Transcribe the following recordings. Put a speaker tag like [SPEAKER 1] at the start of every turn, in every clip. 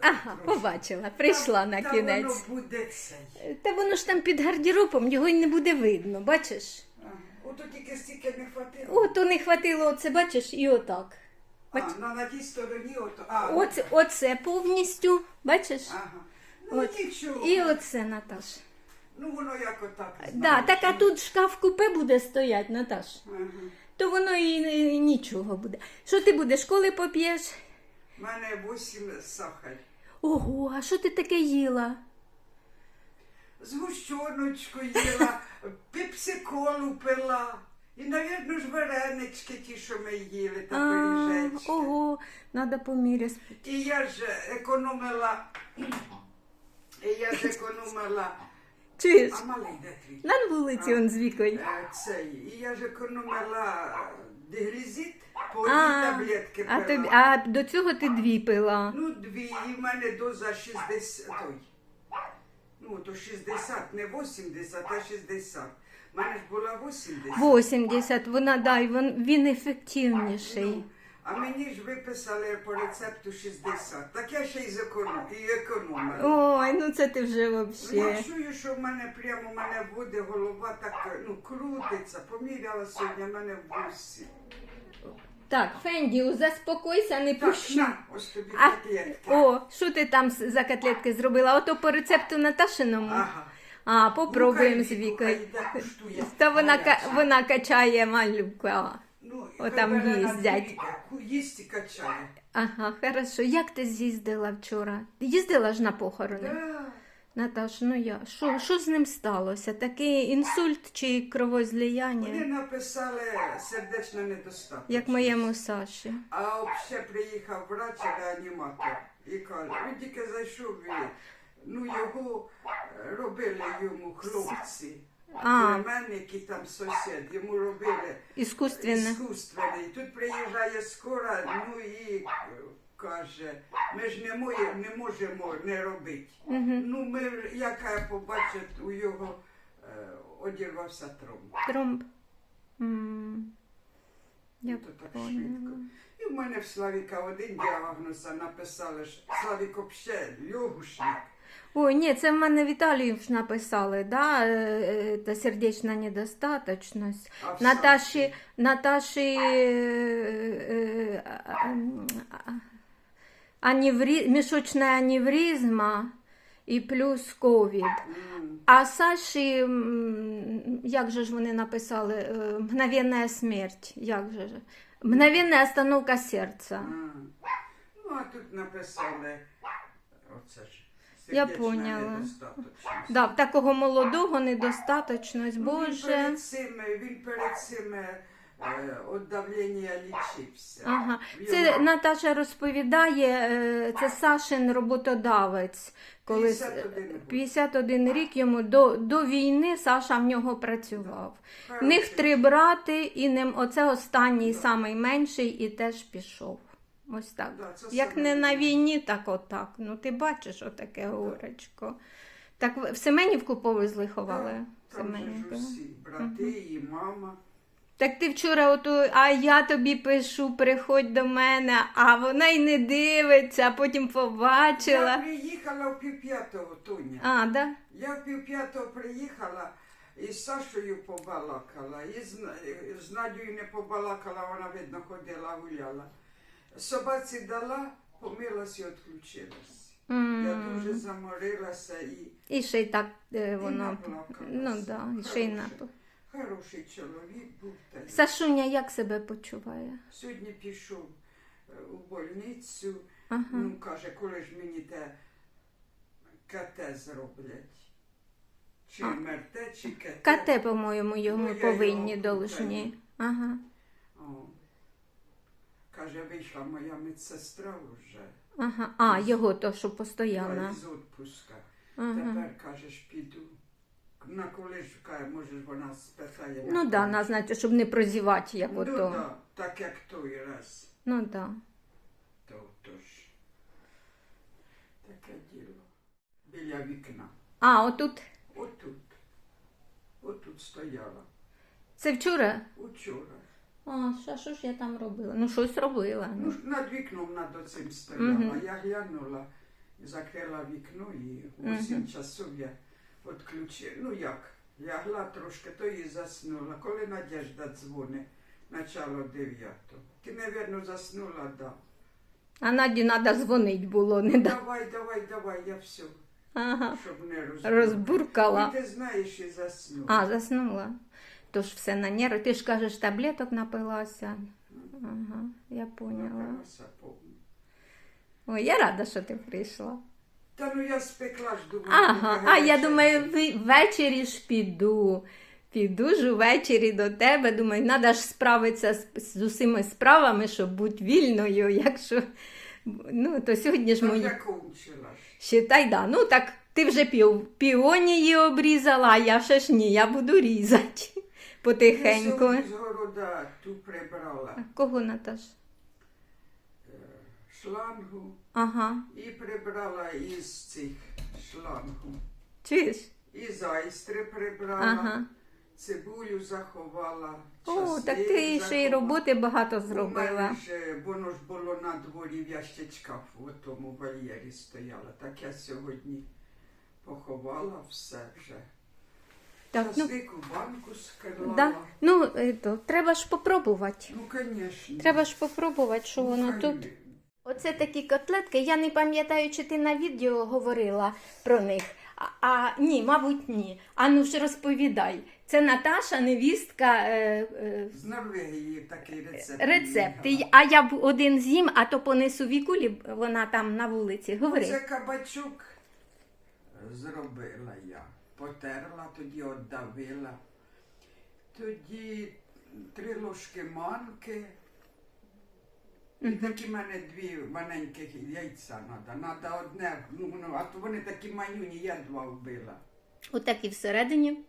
[SPEAKER 1] Ага, побачила, прийшла на
[SPEAKER 2] Та
[SPEAKER 1] кінець.
[SPEAKER 2] воно буде цей.
[SPEAKER 1] Та воно ж там під гардеробом, його й не буде видно, бачиш?
[SPEAKER 2] Ото тільки стільки не хватило.
[SPEAKER 1] Ото не хватило оце, бачиш, і отак.
[SPEAKER 2] А, на, на тій стороні ото. А,
[SPEAKER 1] Оце, оце повністю, бачиш?
[SPEAKER 2] Ага. Ну
[SPEAKER 1] От.
[SPEAKER 2] нічого.
[SPEAKER 1] І оце, Наташ.
[SPEAKER 2] Ну воно як отак.
[SPEAKER 1] Да,
[SPEAKER 2] знаєш.
[SPEAKER 1] так а тут шкаф купе буде стоять, Наташ.
[SPEAKER 2] Ага.
[SPEAKER 1] То воно і, і нічого буде. Що ти будеш, коли поп'єш?
[SPEAKER 2] У мене 8 сахар.
[SPEAKER 1] Ого, а що ти таке їла?
[SPEAKER 2] Згущеночку їла, пепсиколу пила. І, навірно, ж варенички ті, що ми їли, та пиріжечки.
[SPEAKER 1] ого, треба поміряти.
[SPEAKER 2] І я ж економила. І я ж економила.
[SPEAKER 1] Чуєш?
[SPEAKER 2] А малий де твій?
[SPEAKER 1] На вулиці он з вікою.
[SPEAKER 2] Е, Цей. І я ж економила дегрізит по одній
[SPEAKER 1] А,
[SPEAKER 2] таблетки
[SPEAKER 1] а,
[SPEAKER 2] пила.
[SPEAKER 1] тобі, а до цього ти дві пила.
[SPEAKER 2] Ну, дві, і в мене доза 60. Той. Ну, то 60, не 80, а 60. У мене ж була 80.
[SPEAKER 1] 80, вона дай, він, він ефективніший.
[SPEAKER 2] Ну, а мені ж виписали по рецепту 60. Так я ще й зеконом, і економила.
[SPEAKER 1] Ой, ну це ти вже
[SPEAKER 2] Ну, Я
[SPEAKER 1] взагалі.
[SPEAKER 2] чую, що в мене прямо в мене буде голова так ну, крутиться. Поміряла сьогодні в мене в вусі.
[SPEAKER 1] Так, Фенді, заспокойся, не
[SPEAKER 2] Так,
[SPEAKER 1] пущу.
[SPEAKER 2] на, ось тобі
[SPEAKER 1] А,
[SPEAKER 2] котлетки.
[SPEAKER 1] о, що ти там з- за котлетки зробила? Ото по рецепту Наташиному.
[SPEAKER 2] Ага.
[SPEAKER 1] А, попробуємо
[SPEAKER 2] Ну,
[SPEAKER 1] з Вікою. Та вона, ка- вона качає малюка.
[SPEAKER 2] Ну,
[SPEAKER 1] О,
[SPEAKER 2] хай
[SPEAKER 1] там
[SPEAKER 2] бере на
[SPEAKER 1] їздять.
[SPEAKER 2] Їсть і качає.
[SPEAKER 1] Ага, хорошо. Як ти з'їздила вчора? Їздила ж на похорони?
[SPEAKER 2] Да.
[SPEAKER 1] Наташ, ну я. Що, що з ним сталося? Такий інсульт чи
[SPEAKER 2] кровозліяння?
[SPEAKER 1] Вони
[SPEAKER 2] написали сердечна недостаточність.
[SPEAKER 1] Як моєму Саші.
[SPEAKER 2] А ще приїхав врач реаніматор і каже, він тільки зайшов і ну його е, робили йому хлопці.
[SPEAKER 1] А.
[SPEAKER 2] Племенник і там сусід, йому робили
[SPEAKER 1] Іскусственне.
[SPEAKER 2] іскусственний. Тут приїжджає скора, ну і е, каже, ми ж не, моє, не можемо не робити. Ну, ми, яка побачить, у його е, одірвався тромб.
[SPEAKER 1] Тромб. М, Я
[SPEAKER 2] Ну, то так
[SPEAKER 1] поняла.
[SPEAKER 2] швидко. І в мене в Славіка один діагноз, а написали, що Славік взагалі лягушник.
[SPEAKER 1] Ой, ні, це в мене Віталію ж написали, да? е, е, та сердечна недостаточність.
[SPEAKER 2] А в
[SPEAKER 1] Наташі, Наташі е, е, а, м, а, аневрі... мішочна аневризма і плюс ковід. А Саші, як же ж вони написали, е, мгновенна смерть, як же ж? Мгновенна остановка серця.
[SPEAKER 2] Ну, а тут написали, оце ж.
[SPEAKER 1] Я поняла. Да, такого молодого недостаточність,
[SPEAKER 2] Ну, Він
[SPEAKER 1] Боже.
[SPEAKER 2] перед цим, він перед цим від давлення лічився.
[SPEAKER 1] Ага. Це Наташа розповідає, е, це Сашин роботодавець. Коли с-
[SPEAKER 2] 51 рік.
[SPEAKER 1] 51 рік йому до, до війни Саша в нього працював. В них три брати, і ним оце останній, самий менший, і теж пішов. Ось так.
[SPEAKER 2] Да,
[SPEAKER 1] Як не на війні, так отак. Ну ти бачиш отаке горечко. Так в в Семенівку повезли, ховали.
[SPEAKER 2] Да, Там же ж усі, брати і мама.
[SPEAKER 1] Так ти вчора ото, а я тобі пишу, приходь до мене, а вона й не дивиться, а потім
[SPEAKER 2] Я
[SPEAKER 1] побачила.
[SPEAKER 2] приїхала в півп'ятого, Тоня.
[SPEAKER 1] А, да?
[SPEAKER 2] Я в півп'ятого приїхала і з Сашою побалакала, і з, Н- з Надією не побалакала, вона, видно, ходила, гуляла. Собаці дала, помилась і відключилась. Я
[SPEAKER 1] М.
[SPEAKER 2] дуже заморилася і
[SPEAKER 1] І ще й так е, воно.
[SPEAKER 2] наплакалась.
[SPEAKER 1] Ну да, і ще й
[SPEAKER 2] Хороший.
[SPEAKER 1] напо.
[SPEAKER 2] Хороший чоловік був. Та
[SPEAKER 1] Сашуня як себе почуває?
[SPEAKER 2] Сьогодні пішов е, у больницю.
[SPEAKER 1] Ага.
[SPEAKER 2] Ну, каже, коли ж мені те КТ зроблять. Чи
[SPEAKER 1] А.
[SPEAKER 2] МРТ, чи КТ.
[SPEAKER 1] КТ, по-моєму,
[SPEAKER 2] Ну,
[SPEAKER 1] йому
[SPEAKER 2] я
[SPEAKER 1] повинні должні. Ага.
[SPEAKER 2] О. Каже, вийшла моя медсестра вже.
[SPEAKER 1] Ага. А, його то, що постійно.
[SPEAKER 2] із відпуска.
[SPEAKER 1] Ага.
[SPEAKER 2] Тепер кажеш, піду. На коли ж каже, може ж вона спитає.
[SPEAKER 1] Ну да, на, знаєте, щоб не прозівати, як
[SPEAKER 2] Ну,
[SPEAKER 1] ото.
[SPEAKER 2] да, так як той раз.
[SPEAKER 1] Ну да.
[SPEAKER 2] То тож. Таке діло. Біля вікна.
[SPEAKER 1] А, отут.
[SPEAKER 2] Отут. Отут стояла.
[SPEAKER 1] Це вчора?
[SPEAKER 2] Учора.
[SPEAKER 1] А, що, що ж я там робила? Ну, щось робила.
[SPEAKER 2] Ну,
[SPEAKER 1] Ну.
[SPEAKER 2] ж над вікном над оцим стояла.
[SPEAKER 1] Мгм.
[SPEAKER 2] Я глянула, закрила вікно і в 8 часов я відключила. Ну як? Лягла трошки, то і заснула. Коли Надежда дзвонить, начало 9. Ти, напевно, заснула, да.
[SPEAKER 1] А Наді треба дзвонити було, не да.
[SPEAKER 2] Давай, давай, давай, я все,
[SPEAKER 1] Ага.
[SPEAKER 2] щоб не розбуркала.
[SPEAKER 1] Розбуркала.
[SPEAKER 2] І ти знаєш, і заснула.
[SPEAKER 1] А, заснула. Тож все на нерви. Ти ж кажеш, таблеток напилася. Ага, я поняла.
[SPEAKER 2] Напилася.
[SPEAKER 1] Ой, я рада, що ти прийшла.
[SPEAKER 2] Та ну я спекла ж думаю.
[SPEAKER 1] Ага, а я думаю, ви- ввечері ж піду. Піду ж увечері до тебе. Думаю, треба ж справитися з, з усіма справами, щоб бути вільною. Якщо ну, то сьогодні ж мої.
[SPEAKER 2] я.
[SPEAKER 1] Считай, да. Ну так ти вже пів, піонії обрізала, а я ще ж ні, я буду різати потихеньку.
[SPEAKER 2] сьогодні з города ту прибрала
[SPEAKER 1] Кого Наташ?
[SPEAKER 2] Шлангу
[SPEAKER 1] Ага.
[SPEAKER 2] і прибрала із цих шлангу.
[SPEAKER 1] Чуєш?
[SPEAKER 2] І зайстри прибрала,
[SPEAKER 1] Ага.
[SPEAKER 2] цибулю заховала.
[SPEAKER 1] О, так ти ще й роботи багато
[SPEAKER 2] У мене
[SPEAKER 1] зробила.
[SPEAKER 2] е, воно ж було на дворі в ящичках в тому вольєрі стояло. Так я сьогодні поховала все вже.
[SPEAKER 1] Так, ну,
[SPEAKER 2] банку склала.
[SPEAKER 1] да. ну е, то, треба ж попробувати.
[SPEAKER 2] Ну, звісно.
[SPEAKER 1] Треба ж попробувати, що воно
[SPEAKER 2] хай
[SPEAKER 1] тут. Оце такі котлетки. Я не пам'ятаю, чи ти на відео говорила про них. А, а ні, мабуть, ні. А ну ж розповідай. Це Наташа, невістка. Е, е,
[SPEAKER 2] З Норвегії такий рецепт.
[SPEAKER 1] рецепти.
[SPEAKER 2] приїхала.
[SPEAKER 1] А я б один з'їм, а то понесу вікулі, вона там на вулиці. Говори.
[SPEAKER 2] Це кабачок зробила я. Потерла, тоді отдавила. Тоді три ложки манки. І такі в мене дві маленьких яйця треба. Треба одне, ну, ну, а то вони такі манюні, я два вбила.
[SPEAKER 1] Отакі всередині.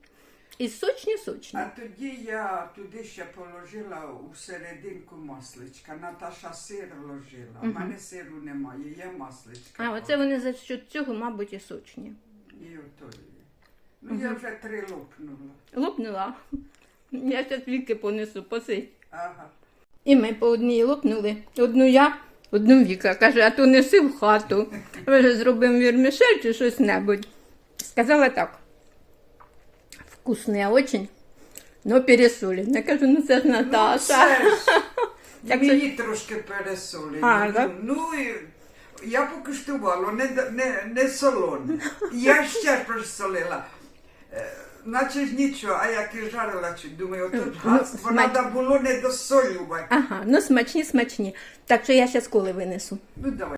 [SPEAKER 1] І сочні сочні.
[SPEAKER 2] А тоді я туди ще положила у серединку масличка. Наташа сир ложила. У мене сиру немає, є масличка.
[SPEAKER 1] А оце вони за счет цього, мабуть, і сочні.
[SPEAKER 2] І ото є. Ну, я вже три лопнула.
[SPEAKER 1] Лопнула. Я зараз віки понесу, посидь.
[SPEAKER 2] Ага.
[SPEAKER 1] І ми по одній лопнули. Одну я, одну Віка. Каже, а то неси в хату. Може, зробимо вірмішель чи щось небудь. Сказала так. Вкусне очень, но пересолено. Я кажу, ну це ж
[SPEAKER 2] Ну,
[SPEAKER 1] Наташа.
[SPEAKER 2] все ж.
[SPEAKER 1] Так
[SPEAKER 2] Мені трошки пересолили.
[SPEAKER 1] А, так?
[SPEAKER 2] Ну, і я покуштувала, не, не, не солоне. Я ще присолила. Е, Наче ж нічого, а як і жарила, чи думаю, тут
[SPEAKER 1] Ну,
[SPEAKER 2] гадство,
[SPEAKER 1] смак-
[SPEAKER 2] треба було не досолювати.
[SPEAKER 1] Ага, ну смачні, смачні. Так що я зараз коли винесу.
[SPEAKER 2] Ну давай.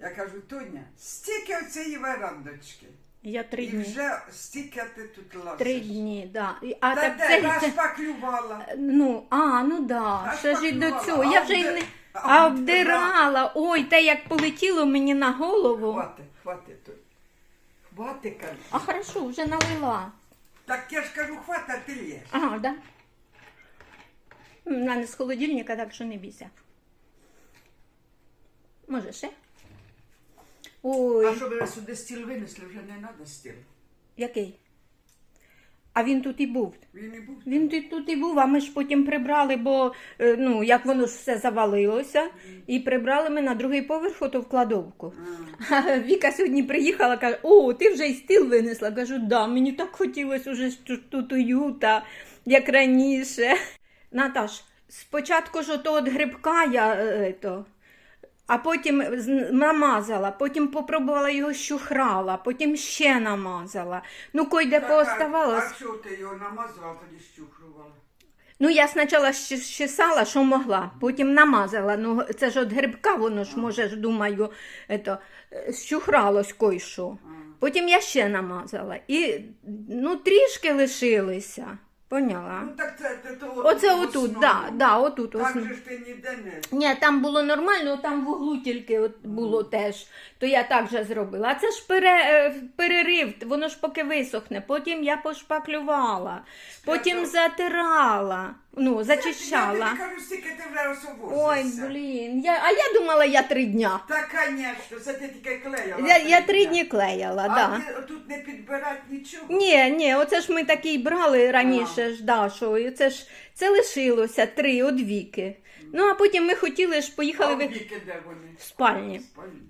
[SPEAKER 2] Я кажу, Тоня, стільки оцеї верандочки.
[SPEAKER 1] Я три
[SPEAKER 2] І
[SPEAKER 1] дні.
[SPEAKER 2] вже стільки ти тут лазиш.
[SPEAKER 1] Три дні, да. І- А
[SPEAKER 2] Та
[SPEAKER 1] так
[SPEAKER 2] де,
[SPEAKER 1] це,
[SPEAKER 2] раз
[SPEAKER 1] це
[SPEAKER 2] поклювала.
[SPEAKER 1] Ну, а, ну да.
[SPEAKER 2] Аж
[SPEAKER 1] Ще ж і до
[SPEAKER 2] пакувала,
[SPEAKER 1] цього. Я вже й
[SPEAKER 2] обди-
[SPEAKER 1] не
[SPEAKER 2] обдирала.
[SPEAKER 1] обдирала. Ой, те як полетіло мені на голову.
[SPEAKER 2] Хвати, хвати тут. Хвати, кажу.
[SPEAKER 1] А хорошо, вже налила.
[SPEAKER 2] Так я ж кажу, хвата, а ти лєш.
[SPEAKER 1] Ага, да. На не з холодильника, так що не бійся. Може ще? Ой,
[SPEAKER 2] А що ви сюди стіл винесли, вже не треба стіл.
[SPEAKER 1] який? А він тут і був.
[SPEAKER 2] Він і був.
[SPEAKER 1] Він тут, тут і був, а ми ж потім прибрали, бо е, ну, як воно ж все завалилося, і прибрали ми на другий поверх ото в кладовку. А Віка сьогодні приїхала, каже: О, ти вже й стіл винесла. Кажу, да, мені так хотілося уже ж тут, тут уюта, як раніше. Наташ, спочатку ж ото от грибка я е, то, а потім намазала, потім попробувала його щухрала, потім ще намазала. Ну, койде
[SPEAKER 2] Так,
[SPEAKER 1] пооставалось.
[SPEAKER 2] А що ти його намазував, тоді щухрувала?
[SPEAKER 1] Ну, я спочатку щесала, що могла, потім намазала. Ну, це ж от грибка, воно ж, може, ж, думаю, ето, щухралось кой-що. Потім я ще намазала. І ну, трішки лишилися. Поняла?
[SPEAKER 2] Ну так це, це то
[SPEAKER 1] Оце отут,
[SPEAKER 2] основному.
[SPEAKER 1] да, да, отут.
[SPEAKER 2] Так
[SPEAKER 1] основ-
[SPEAKER 2] же ж ти ніде не.
[SPEAKER 1] Ні, там було нормально, там в углу тільки от було теж. То я так же зробила. А це ж пере, е, перерив, воно ж поки висохне. Потім я пошпаклювала, потім затирала, ну,
[SPEAKER 2] Я
[SPEAKER 1] зачищала.
[SPEAKER 2] тобі кажу, стільки ти вже
[SPEAKER 1] Ой, блін. Я, а я думала, я три дня.
[SPEAKER 2] Та, звісно, це ти тільки клеїла.
[SPEAKER 1] Я, я три дні клеяла,
[SPEAKER 2] А
[SPEAKER 1] да.
[SPEAKER 2] ти тут не підбирати нічого.
[SPEAKER 1] Ні, ні, оце ж ми такий брали раніше ж, да, що і це ж це лишилося три одвіки. Ну, а потім ми хотіли ж поїхали в спальні.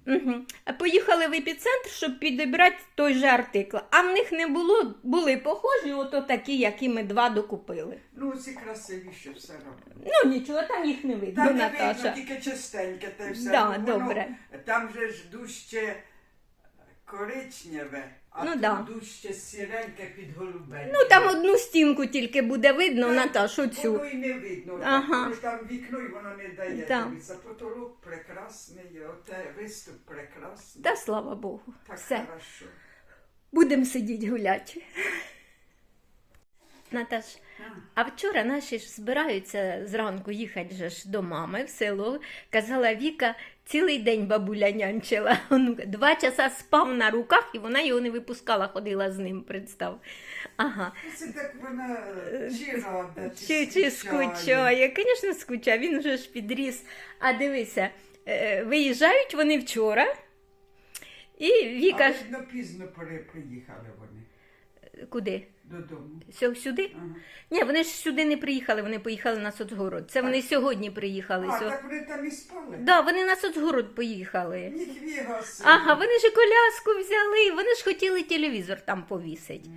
[SPEAKER 1] Угу. Поїхали в епіцентр, щоб підібрати той же артикл. А в них не було, були похожі, ото такі, які ми два докупили.
[SPEAKER 2] Ну, ці красивіші все одно.
[SPEAKER 1] Ну нічого, там їх не видно,
[SPEAKER 2] Там не
[SPEAKER 1] Наташа.
[SPEAKER 2] видно, тільки чистеньке, та все.
[SPEAKER 1] Да,
[SPEAKER 2] Ну, воно-
[SPEAKER 1] добре.
[SPEAKER 2] Там же ж дужче коричневе, а
[SPEAKER 1] Ну,
[SPEAKER 2] тут
[SPEAKER 1] да.
[SPEAKER 2] ще сіреньке під голубеньке.
[SPEAKER 1] Ну там одну стінку тільки буде видно,
[SPEAKER 2] Так,
[SPEAKER 1] Наташ, оцю.
[SPEAKER 2] Воно і не видно.
[SPEAKER 1] Ага.
[SPEAKER 2] Тому що там вікно і воно не дає
[SPEAKER 1] Да.
[SPEAKER 2] дивитися. Потолок прекрасний, оте виступ прекрасний.
[SPEAKER 1] Та слава Богу.
[SPEAKER 2] Так
[SPEAKER 1] Все.
[SPEAKER 2] хорошо.
[SPEAKER 1] Будемо сидіти гуляти. Наташ, а вчора наші ж збираються зранку їхати же ж до мами в село. Казала Віка, цілий день бабуля нянчила. Онука. Два часа спав на руках, і вона його не випускала, ходила з ним, представ. Ага.
[SPEAKER 2] Це так вона е, чи рада,
[SPEAKER 1] Чи, чи скучає? Звісно, скучає, він вже ж підріс. А дивися, е, виїжджають вони вчора, і Віка.
[SPEAKER 2] А видно, пізно пере- приїхали вони
[SPEAKER 1] Куди?
[SPEAKER 2] Додому.
[SPEAKER 1] Сьо- Сюди?
[SPEAKER 2] Ага.
[SPEAKER 1] Ні, вони ж сюди не приїхали, вони поїхали на соцгород. Це вони сьогодні приїхали.
[SPEAKER 2] А,
[SPEAKER 1] сьо-
[SPEAKER 2] так вони там і спали?
[SPEAKER 1] Да, вони на соцгород поїхали.
[SPEAKER 2] Ніхвіга собі.
[SPEAKER 1] Ага, вони ж і коляску взяли, вони ж хотіли телевізор там повісити.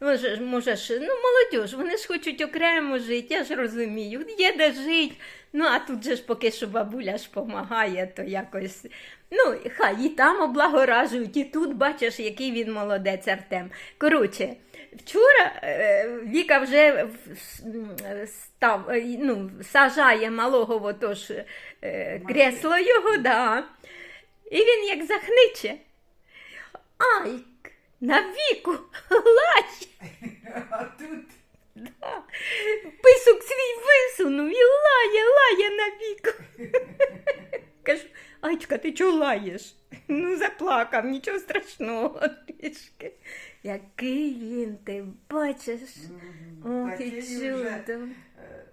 [SPEAKER 1] Може, може ж, ну молодь, вони ж хочуть окремо жити, я ж розумію. Є де жити. Ну, а тут же ж поки що бабуля ж помагає, то якось. Ну, хай і там облагоражують, і тут бачиш, який він молодець Артем. Коротше, вчора е, Віка вже став, е, ну, сажає малого в ото е, кресло його, да. І він як захниче. Ай, на віку лай.
[SPEAKER 2] А тут
[SPEAKER 1] Да. Писок свій висунув і лає, лає на віку. Кажу, Айчка, ти чого лаєш? Ну, заплакав, нічого страшного трішки. Який він, ти бачиш? Ох, і чудо.
[SPEAKER 2] е,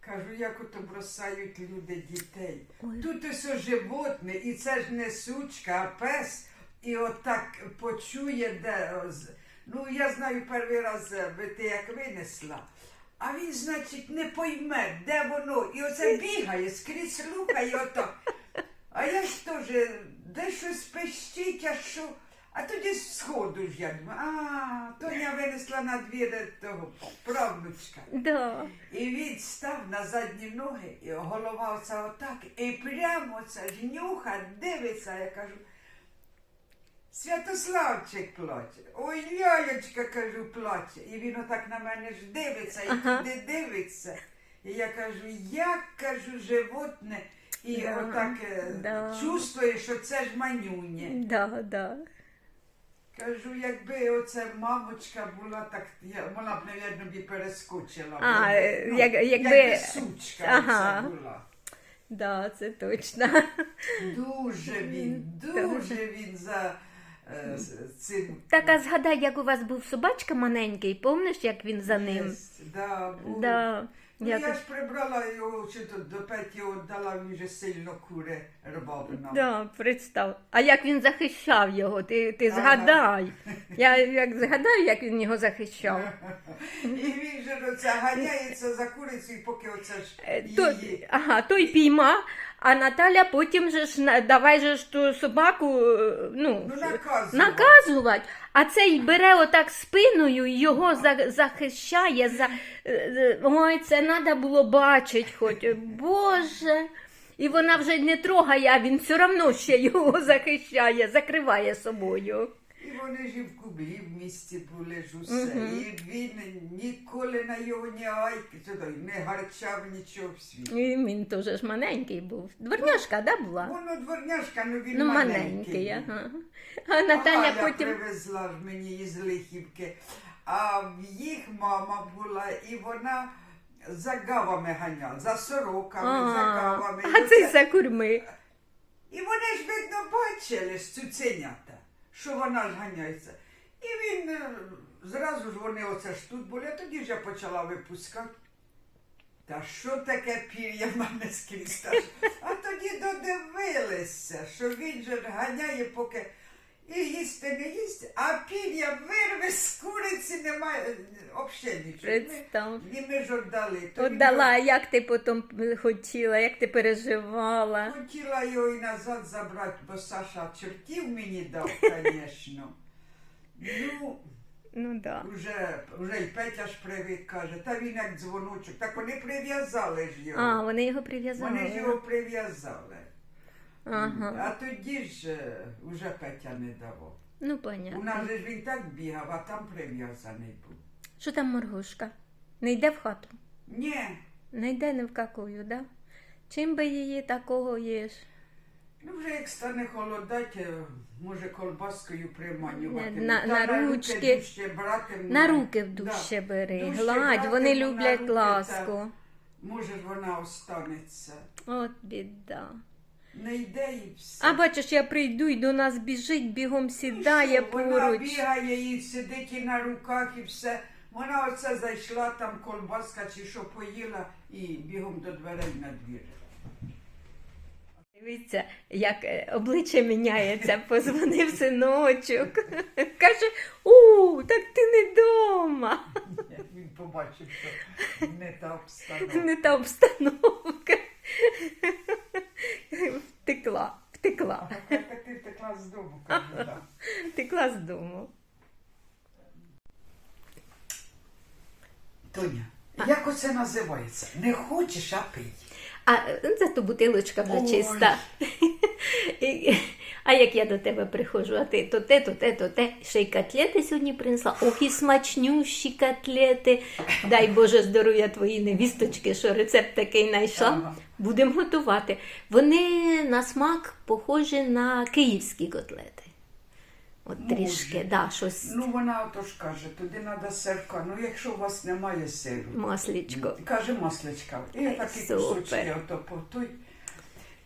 [SPEAKER 2] кажу, як ото бросають люди дітей.
[SPEAKER 1] Ой.
[SPEAKER 2] Тут ось животне, і це ж не сучка, а пес, і отак почує, де. Ну, я знаю, перший раз е, ви ти як винесла. А він, значить, не пойме, де воно. І оце бігає, скрізь слухає отак. А я ж теж, де щось пищить, а що. А тоді сходу ж я думаю, а, Тоня винесла на двір того правнучка.
[SPEAKER 1] Да.
[SPEAKER 2] І він став на задні ноги, і голова оця отак, і прямо це ж нюха, дивиться, я кажу. Святославчик плаче. Ой, лялечка, кажу, плаче. І він отак на мене ж дивиться і
[SPEAKER 1] Ага.
[SPEAKER 2] туди дивиться. І я кажу, як кажу, животне, і
[SPEAKER 1] Да,
[SPEAKER 2] отак е,
[SPEAKER 1] да.
[SPEAKER 2] чувствує, що це ж манюнє.
[SPEAKER 1] Да, да.
[SPEAKER 2] Кажу, якби оце мамочка була, так я, вона б, мабуть, і перескочила.
[SPEAKER 1] А,
[SPEAKER 2] Ну,
[SPEAKER 1] як- якби-
[SPEAKER 2] якби сучка
[SPEAKER 1] Ага.
[SPEAKER 2] оце була.
[SPEAKER 1] Да, це точно.
[SPEAKER 2] Дуже він, дуже він за е, з- цим.
[SPEAKER 1] Так, а згадай, як у вас був собачка маленький, помниш, як він за ним?
[SPEAKER 2] єсть. Да, був.
[SPEAKER 1] Да.
[SPEAKER 2] Ну,
[SPEAKER 1] як-
[SPEAKER 2] я ж прибрала його, чи то до Петі віддала, він вже сильно куре рвав нам.
[SPEAKER 1] Да, представ. А як він захищав його, ти, ти
[SPEAKER 2] Ага.
[SPEAKER 1] згадай. Я як згадаю, як він його захищав.
[SPEAKER 2] І він же оце ганяється за курицею, поки оце ж
[SPEAKER 1] Е, То, ага, той пійма, а Наталя потім же ж давай же ж ту собаку е, ну,
[SPEAKER 2] Ну, наказувати.
[SPEAKER 1] наказувати. А цей бере отак спиною і його за- захищає. За... е, е, Ой, це треба було бачити хоч. Боже. І вона вже не трогає, а він все одно ще його захищає, закриває собою.
[SPEAKER 2] Вони ж і в Кубі, і в місті були ж усе. І він ніколи на його не айки, сюди, не гарчав нічого в світі.
[SPEAKER 1] І він теж ж маленький був. Дворняшка, да, була?
[SPEAKER 2] Воно дворняшка, ну він
[SPEAKER 1] Ну,
[SPEAKER 2] маленький.
[SPEAKER 1] маленький, ага. А Наталя
[SPEAKER 2] Галя
[SPEAKER 1] потім.
[SPEAKER 2] привезла ж мені із Лихівки. А в їх мама була, і вона за гавами ганяла, за сороками, за
[SPEAKER 1] А,
[SPEAKER 2] гавами.
[SPEAKER 1] а
[SPEAKER 2] І
[SPEAKER 1] цей
[SPEAKER 2] оце-
[SPEAKER 1] за курми.
[SPEAKER 2] І вони ж, видно, бачили ж цуценята, що вона ж ганяється. І він е, зразу ж вони оце ж тут були, а тоді я почала випускати. Та що таке пір'я в мене скрізь? А тоді додивилися, що він же ганяє, поки. І їсти не їсти, а пір'я вирве з куриці немає взагалі нічого. І ми ж віддали.
[SPEAKER 1] Отдала, а як ти потім хотіла, як ти переживала.
[SPEAKER 2] Хотіла його і назад забрати, бо Саша чертів мені дав, звісно. Ну,
[SPEAKER 1] Ну да.
[SPEAKER 2] вже, вже й Петя ж привик, каже, та він як дзвоночок. Так вони прив'язали ж його.
[SPEAKER 1] А, вони його прив'язали.
[SPEAKER 2] Вони ж його прив'язали.
[SPEAKER 1] Ага.
[SPEAKER 2] А тоді ж е, вже Петя не давав.
[SPEAKER 1] Ну,
[SPEAKER 2] У
[SPEAKER 1] понятно.
[SPEAKER 2] нас же ж він так бігав, а там прив'язаний був.
[SPEAKER 1] Що там моргушка? Не йде в хату?
[SPEAKER 2] Ні,
[SPEAKER 1] Не йде ні в какую, да? Чим би її такого їш?
[SPEAKER 2] ну вже як стане холодать, е, може колбаскою приманювати.
[SPEAKER 1] На-
[SPEAKER 2] Та
[SPEAKER 1] на
[SPEAKER 2] руки
[SPEAKER 1] ручки.
[SPEAKER 2] дужче брати.
[SPEAKER 1] На
[SPEAKER 2] ну,
[SPEAKER 1] руки в
[SPEAKER 2] да.
[SPEAKER 1] бери,
[SPEAKER 2] Дужче
[SPEAKER 1] гладь,
[SPEAKER 2] брати,
[SPEAKER 1] вони
[SPEAKER 2] ну, на
[SPEAKER 1] люблять
[SPEAKER 2] руки,
[SPEAKER 1] ласку.
[SPEAKER 2] Може ж вона останеться.
[SPEAKER 1] От біда.
[SPEAKER 2] Не йде і все.
[SPEAKER 1] А бачиш, я прийду і до нас біжить, бігом сідає
[SPEAKER 2] Вона
[SPEAKER 1] поруч.
[SPEAKER 2] бігає і сидить і на руках, і все. Вона оце зайшла, там колбаска чи що поїла, і бігом до дверей на двір.
[SPEAKER 1] Дивіться, як е, обличчя міняється, позвонив синочок. Каже: у, так ти не вдома.
[SPEAKER 2] Він побачив, що не та обстановка.
[SPEAKER 1] Не та обстановка. Втекла, втекла,
[SPEAKER 2] А так ти втекла з дому, кажу, так.
[SPEAKER 1] втекла з дому.
[SPEAKER 2] Тоня, як оце називається? Не хочеш, а пий.
[SPEAKER 1] А е, зато бутилочка вже чиста. І- А як я до тебе приходжу, а ти то те, то те, то те. Ще й котлети сьогодні принесла. Ох, і смачнющі котлети. Дай Боже здоров'я твоїй невісточки, що рецепт такий знайшла. Будемо готувати. Вони на смак похожі на київські котлети. От
[SPEAKER 2] Може.
[SPEAKER 1] трішки, да, щось
[SPEAKER 2] Ну вона отож каже, туди треба сирка. Ну якщо у вас немає сиру,
[SPEAKER 1] маслічко.
[SPEAKER 2] Каже масличка. І
[SPEAKER 1] я
[SPEAKER 2] такі
[SPEAKER 1] супер.
[SPEAKER 2] кусочки ото по той.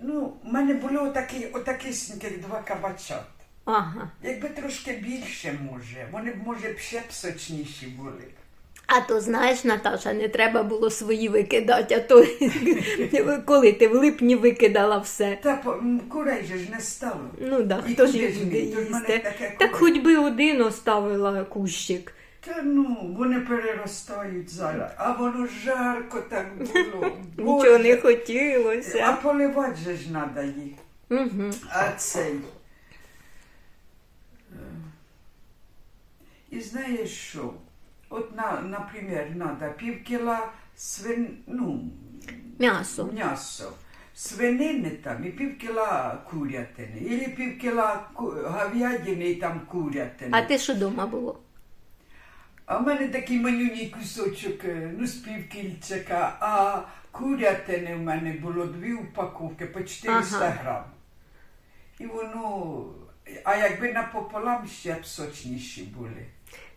[SPEAKER 2] Ну, в мене було отакі, отакісіньких два кабачат.
[SPEAKER 1] Ага.
[SPEAKER 2] Якби трошки більше може, вони б, може, б ще б сочніші були.
[SPEAKER 1] А то знаєш, Наташа, не треба було свої викидати, а то коли ти в липні викидала все.
[SPEAKER 2] Та курей же ж не стало.
[SPEAKER 1] Ну да,
[SPEAKER 2] І
[SPEAKER 1] хто ж їх буде їсти? Так хоч би один оставила кущик.
[SPEAKER 2] Та ну, вони переростають зараз. А воно жарко так було.
[SPEAKER 1] Нічого не
[SPEAKER 2] Боже. А поливати же ж треба їх.
[SPEAKER 1] Угу.
[SPEAKER 2] А цей. е, І знаєш що? От, на, наприклад, треба пів кіла свин, ну,
[SPEAKER 1] М'ясо.
[SPEAKER 2] м'ясо. Свинини там і пів кіла курятини, і пів кіла ку- говядини і там курятини.
[SPEAKER 1] А ти що вдома було?
[SPEAKER 2] А в мене такий манюній кусочок, е, ну, з півкільчика, а курятини в мене було дві упаковки по 400
[SPEAKER 1] Ага.
[SPEAKER 2] грам. І воно, а якби напополам ще б сочніші були.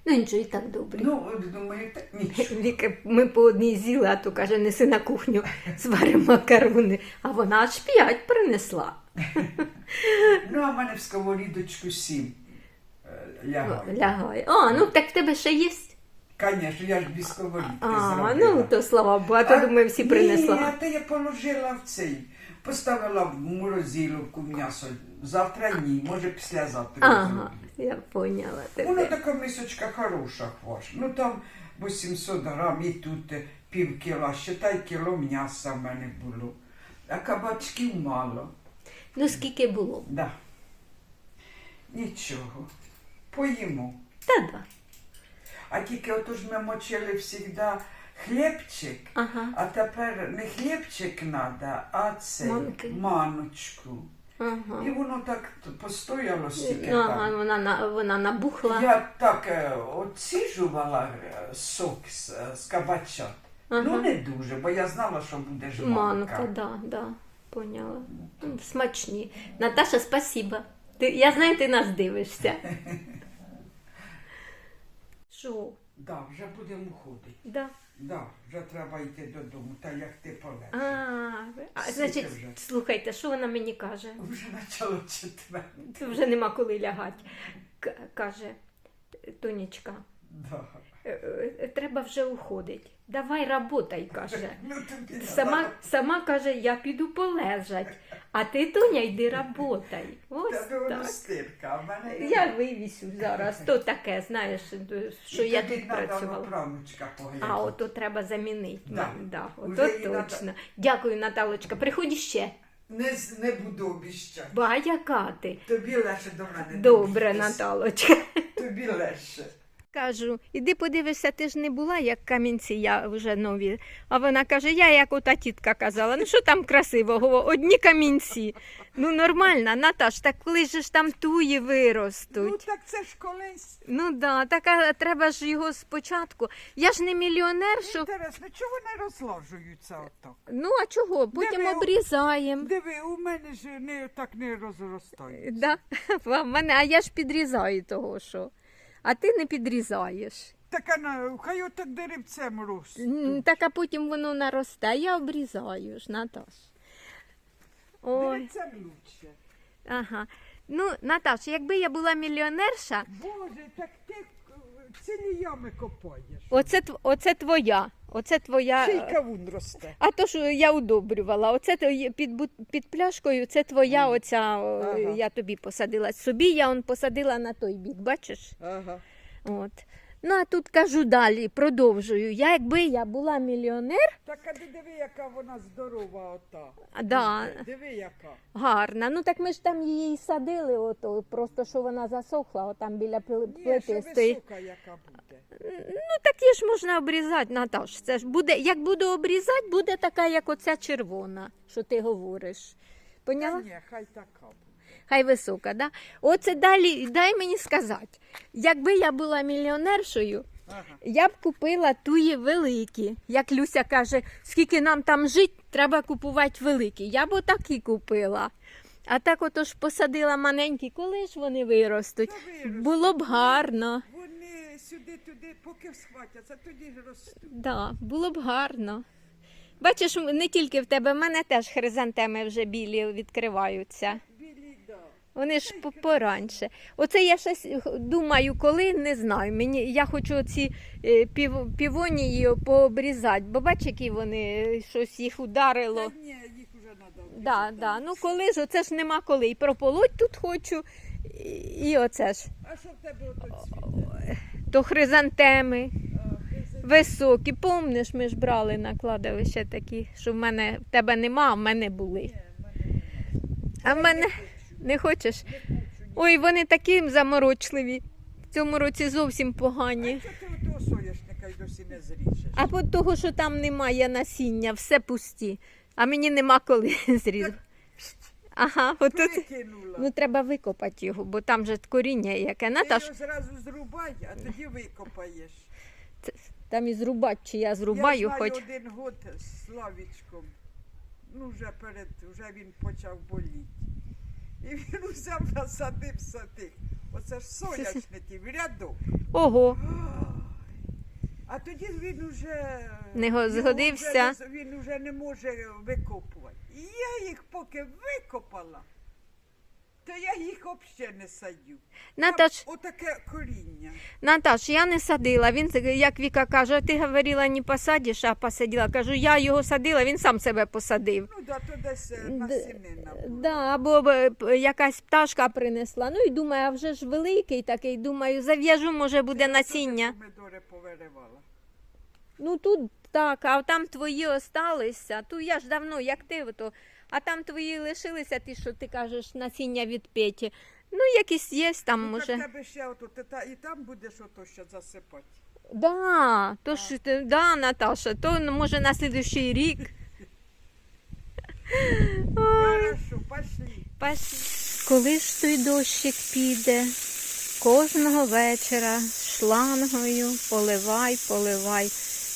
[SPEAKER 1] Ну нічого, і так добре.
[SPEAKER 2] Ну, от думаю, так нічого.
[SPEAKER 1] Віка, ми по одній з'їли, а то каже, неси на кухню, зваримо макарони. А вона аж п'ять принесла.
[SPEAKER 2] Ну, а в мене в сковорідочку сім е, лягає.
[SPEAKER 1] Лягає. А, ну так в тебе ще є.
[SPEAKER 2] Звісно, я ж без сковорідки
[SPEAKER 1] А,
[SPEAKER 2] зробила.
[SPEAKER 1] ну то слава Богу, а то думаю, всі
[SPEAKER 2] Ні,
[SPEAKER 1] принесла.
[SPEAKER 2] а то я положила в цей. Поставила в морозиловку м'ясо. Завтра ні, може післязавтра
[SPEAKER 1] Ага, я поняла
[SPEAKER 2] Воно
[SPEAKER 1] тебе.
[SPEAKER 2] така мисочка хороша хваш. Ну там 800 грам і тут пів кіла, считай кіло м'яса в мене було. А кабачків мало.
[SPEAKER 1] Ну скільки було?
[SPEAKER 2] Да. Нічого. Поїмо.
[SPEAKER 1] Та да.
[SPEAKER 2] А тільки отож ми мочили завжди хлібчик,
[SPEAKER 1] Ага.
[SPEAKER 2] а тепер не хлібчик треба, а цей
[SPEAKER 1] Манки.
[SPEAKER 2] маночку.
[SPEAKER 1] Ага.
[SPEAKER 2] І воно так постояло стільки
[SPEAKER 1] Ага,
[SPEAKER 2] там.
[SPEAKER 1] вона, на- вона набухла.
[SPEAKER 2] Я так е, оціжувала е, сок з, е, з кабача.
[SPEAKER 1] Ага.
[SPEAKER 2] Ну не дуже, бо я знала, що буде ж
[SPEAKER 1] Манка, да, да, поняла. Смачні. Наташа, спасибо. Ти, я знаю, ти нас дивишся. Що?
[SPEAKER 2] Да, вже будемо ходити.
[SPEAKER 1] Да.
[SPEAKER 2] Да, вже треба йти додому, та як ти полегше.
[SPEAKER 1] А, а,
[SPEAKER 2] Скільки
[SPEAKER 1] значить,
[SPEAKER 2] вже?
[SPEAKER 1] слухайте, що вона мені каже?
[SPEAKER 2] Вже почало четвер.
[SPEAKER 1] Це вже нема коли лягати. К- каже Тонечка,
[SPEAKER 2] Да.
[SPEAKER 1] Е, е, треба вже уходити. Давай работай, каже.
[SPEAKER 2] Ну,
[SPEAKER 1] Сама, сама каже, я піду полежать, а ти, Тоня, йди работай. Ось так. Я вивісю зараз. То таке, знаєш, що я тут працювала. А, ото треба замінити.
[SPEAKER 2] Да.
[SPEAKER 1] Да. Ото точно. Дякую, Наталочка. Приходь ще.
[SPEAKER 2] Не, не буду обіщати.
[SPEAKER 1] Ба, яка ти?
[SPEAKER 2] Тобі легше до мене. не
[SPEAKER 1] Добре. Наталочка.
[SPEAKER 2] Тобі легше.
[SPEAKER 1] Кажу, іди подивишся, ти ж не була, як камінці я вже нові. А вона каже, я як ота тітка казала, ну що там красивого, одні камінці. Ну нормально, Наташ, так коли ж там туї виростуть.
[SPEAKER 2] Ну так це ж колись.
[SPEAKER 1] Ну да, так а треба ж його спочатку. Я ж не мільйонер, що.
[SPEAKER 2] Інтересно, чого вони розложуються отак?
[SPEAKER 1] Ну а чого? Потім
[SPEAKER 2] Диви,
[SPEAKER 1] обрізаємо.
[SPEAKER 2] Диви, у мене ж не так не розростають.
[SPEAKER 1] Да. в мене, а я ж підрізаю того, що. А ти не підрізаєш.
[SPEAKER 2] Так вона, хай отак деревцем
[SPEAKER 1] М. Так а потім воно наросте, я обрізаю ж, Наташ. Ой,
[SPEAKER 2] Деревцем лучше.
[SPEAKER 1] ага. Ну, Наташ, якби я була мільйонерша,
[SPEAKER 2] Боже, так ти е, цілі ями копаєш.
[SPEAKER 1] оце, тв- оце твоя. Оце твоя.
[SPEAKER 2] Ще й
[SPEAKER 1] е,
[SPEAKER 2] кавун росте.
[SPEAKER 1] А то що я удобрювала, оце то є під, бу- під пляшкою, це твоя оця, о,
[SPEAKER 2] Ага.
[SPEAKER 1] я тобі посадила. Собі я он посадила на той бік, бачиш?
[SPEAKER 2] Ага.
[SPEAKER 1] От. Ну, а тут кажу далі, продовжую. Я, якби я була мільйонер,
[SPEAKER 2] Так а ти диви, яка вона здорова ота.
[SPEAKER 1] А, да.
[SPEAKER 2] Диви, яка.
[SPEAKER 1] гарна. Ну так ми ж там її садили, ото, просто що вона засохла, отам біля пли-
[SPEAKER 2] Ні,
[SPEAKER 1] плити стоїть.
[SPEAKER 2] висока яка буде.
[SPEAKER 1] Ну такі ж можна обрізати, Наташ. Це ж буде, як буду обрізати, буде така, як оця червона, що ти говориш. Поняла?
[SPEAKER 2] ні, хай така буде.
[SPEAKER 1] Хай висока, да? Оце далі, дай мені сказати, якби я була мільйонершою,
[SPEAKER 2] Ага.
[SPEAKER 1] я б купила туї великі. Як Люся каже, скільки нам там жить, треба купувати великі. Я б отакі купила. А так ото ж посадила маленькі, коли ж вони виростуть?
[SPEAKER 2] Виростуть.
[SPEAKER 1] Було б гарно.
[SPEAKER 2] Вони сюди-туди, поки схватяться, тоді ж ростуть.
[SPEAKER 1] Да, було б гарно. Бачиш, не тільки в тебе, в мене теж хризантеми вже білі відкриваються. Вони ж по- пораньше. Оце я щось думаю, коли не знаю. Мені я хочу ці е, пів, півонії пообрізати, бо бач, які вони е, щось їх ударило.
[SPEAKER 2] Та ні, їх вже треба.
[SPEAKER 1] Да, да. Ну коли ж оце ж нема коли. І прополоть тут хочу, і, і оце ж.
[SPEAKER 2] А що в тебе цвіте?
[SPEAKER 1] То хризантеми високі. Помниш, ми ж брали на кладовище такі, що в мене в тебе нема, а в мене були. А в мене не хочеш? Ой, вони такі заморочливі. В цьому році зовсім погані.
[SPEAKER 2] А що ти отого соняшника й досі не зріжеш?
[SPEAKER 1] А от того, що там немає насіння, все пусті. А мені нема коли зрізати. Ага, от.
[SPEAKER 2] Викинула.
[SPEAKER 1] Ну треба викопати його, бо там же коріння яке.
[SPEAKER 2] Ти
[SPEAKER 1] Наташ,
[SPEAKER 2] його зразу зрубай, а тоді викопаєш.
[SPEAKER 1] там і зрубати, чи я зрубаю,
[SPEAKER 2] я знаю
[SPEAKER 1] хоч.
[SPEAKER 2] один год з Славічком. Ну, вже перед, вже він почав боліти. І він узяв насадився тих. Оце ж соняшників, рядок.
[SPEAKER 1] Ого,
[SPEAKER 2] А тоді він уже
[SPEAKER 1] Не го-
[SPEAKER 2] його
[SPEAKER 1] згодився.
[SPEAKER 2] вже він уже не може викопувати. І я їх поки викопала, то я їх взагалі не садю.
[SPEAKER 1] Наташ,
[SPEAKER 2] Там Отаке коріння.
[SPEAKER 1] Наташ, я не садила. Він, як Віка каже, ти говорила, не посадиш, а посадила. Кажу, я його садила, він сам себе посадив.
[SPEAKER 2] Ну, да, то десь е, насінина була.
[SPEAKER 1] Да, або б, п- якась пташка принесла. Ну і думаю, а вже ж великий такий, думаю, зав'яжу, може буде насіння.
[SPEAKER 2] Помидори повиривала.
[SPEAKER 1] Ну тут так, а там твої осталися. Ту я ж давно, як ти, ото, а там твої лишилися, ті, що ти кажеш, насіння від Петі. Ну, якісь є там,
[SPEAKER 2] Ну,
[SPEAKER 1] може.
[SPEAKER 2] так тебе ще ото, ти та, і там будеш ото ще засипати.
[SPEAKER 1] Да, то ж, ти- да, Наташа, то ну, може на слідуючий рік.
[SPEAKER 2] Хорошо, пошли.
[SPEAKER 1] паш- Коли ж той дощик піде, кожного вечора шлангою поливай, поливай.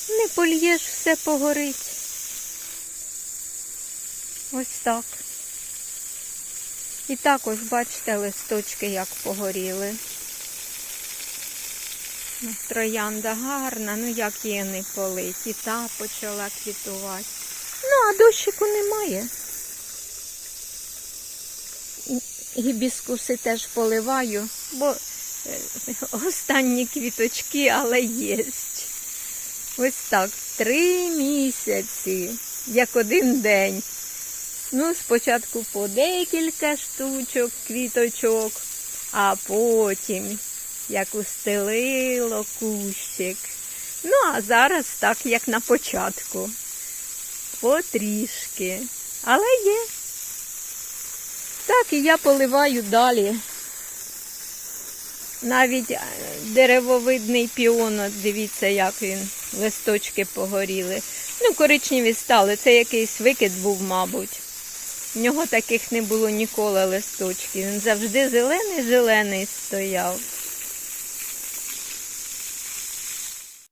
[SPEAKER 1] Не польєш, все погорить. Ось так. І також, бачите, листочки як погоріли. Троянда гарна, ну як її не полить. І та почала квітувати. Ну, а дощику немає. Гібіскуси теж поливаю, бо Е, Останні квіточки, але є. Ось так, три місяці, як один день. Ну, спочатку по декілька штучок, квіточок, а потім як устелило кущик. Ну, а зараз так, як на початку. Потрішки. Але є. Так, і я поливаю далі. Навіть е, деревовидний піон, дивіться, як він, листочки погоріли. Ну, коричневі стали, це якийсь викид був, мабуть. В нього таких не було ніколи листочків. Він завжди зелений-зелений стояв.